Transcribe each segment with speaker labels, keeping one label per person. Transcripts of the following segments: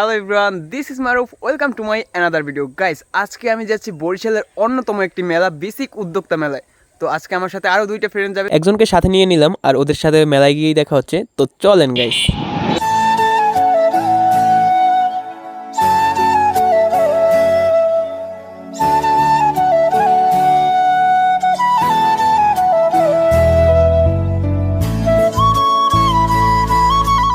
Speaker 1: Hello Ibran this is Maruf welcome to my another video guys আজকে আমি যাচ্ছি বরিশালের অন্যতম একটি মেলা বেসিক উদ্যোক্তা মেলায়। তো আজকে আমার সাথে আরও দুইটা ফ্রেন্ড যাবে।
Speaker 2: একজনকে সাথে নিয়ে নিলাম আর ওদের সাথে মেলায় গিয়েই দেখা হচ্ছে। তো চলেন গাইস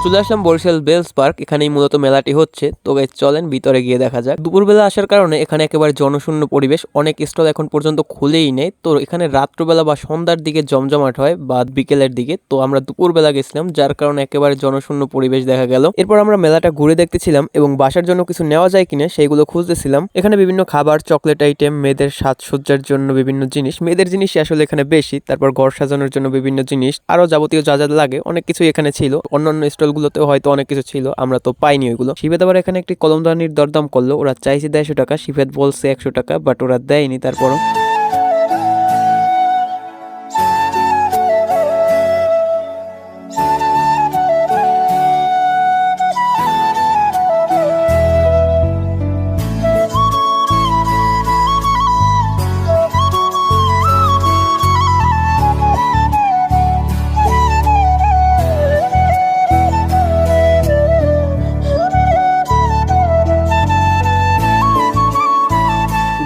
Speaker 2: চলে আসলাম বরিশাল বেলস পার্ক, এখানেই মূলত মেলাটি হচ্ছে। তো চলেন ভিতরে গিয়ে দেখা যাক। দুপুরবেলা আসার কারণে এখানে একেবারে জনশূন্য পরিবেশ, অনেক স্টল এখন পর্যন্ত খুলেই নেই। তো এখানে রাত্রবেলা বা সন্ধ্যার দিকে জমজমাট হয় বা বিকেলের দিকে। তো আমরা দুপুরবেলা গেছিলাম, যার কারণে একেবারে জনশূন্য পরিবেশ দেখা গেল। এরপর আমরা মেলাটা ঘুরে দেখতেছিলাম এবং বাসার জন্য কিছু নেওয়া যায় কিনা সেইগুলো খুঁজতেছিলাম। এখানে বিভিন্ন খাবার, চকলেট আইটেম মেয়েদের সাজসজ্জার জন্য বিভিন্ন জিনিস। মেয়েদের জিনিসই আসলে এখানে বেশি, তারপর ঘর সাজানোর জন্য বিভিন্ন জিনিস। আরও যাবতীয় যা যা লাগে, অনেক কিছু এখানে ছিল। অন্যান্য স্টলগুলোতেও হয়তো অনেক কিছু ছিল, আমরা তো পাইনি ওইগুলো। শিবেদ আবার এখানে একটি কলমদানির দরদাম করল, ওরা চাইছে দেড়শো টাকা, শিবেদ বলছে একশো টাকা বাট ওরা দেয়নি তারপরও।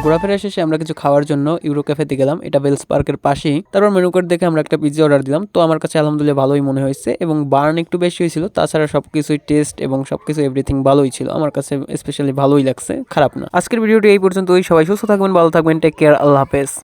Speaker 2: ঘোরাফেরা শেষে আমরা কিছু খাওয়ার জন্য ইউরো ক্যাফেতে গেলাম। এটা বেলস পার্কের পাশেই। তারপর মেনু কার্ড দেখে আমরা একটা পিৎজা অর্ডার দিলাম। তো আমার কাছে আলহামদুলিল্লাহ ভালোই মনে হয়েছে এবং বার্ন একটু বেশি হয়েছিল। তাছাড়া সব কিছুই টেস্ট এবং সব কিছু এভরিথিং ভালোই ছিল। আমার কাছে স্পেশালি ভালোই লাগছে। খারাপ না। আজকের ভিডিওটি এই পর্যন্তই। সবাই সুস্থ থাকবেন, ভালো থাকবেন। টেক কেয়ার আল্লাহ হাফেজ।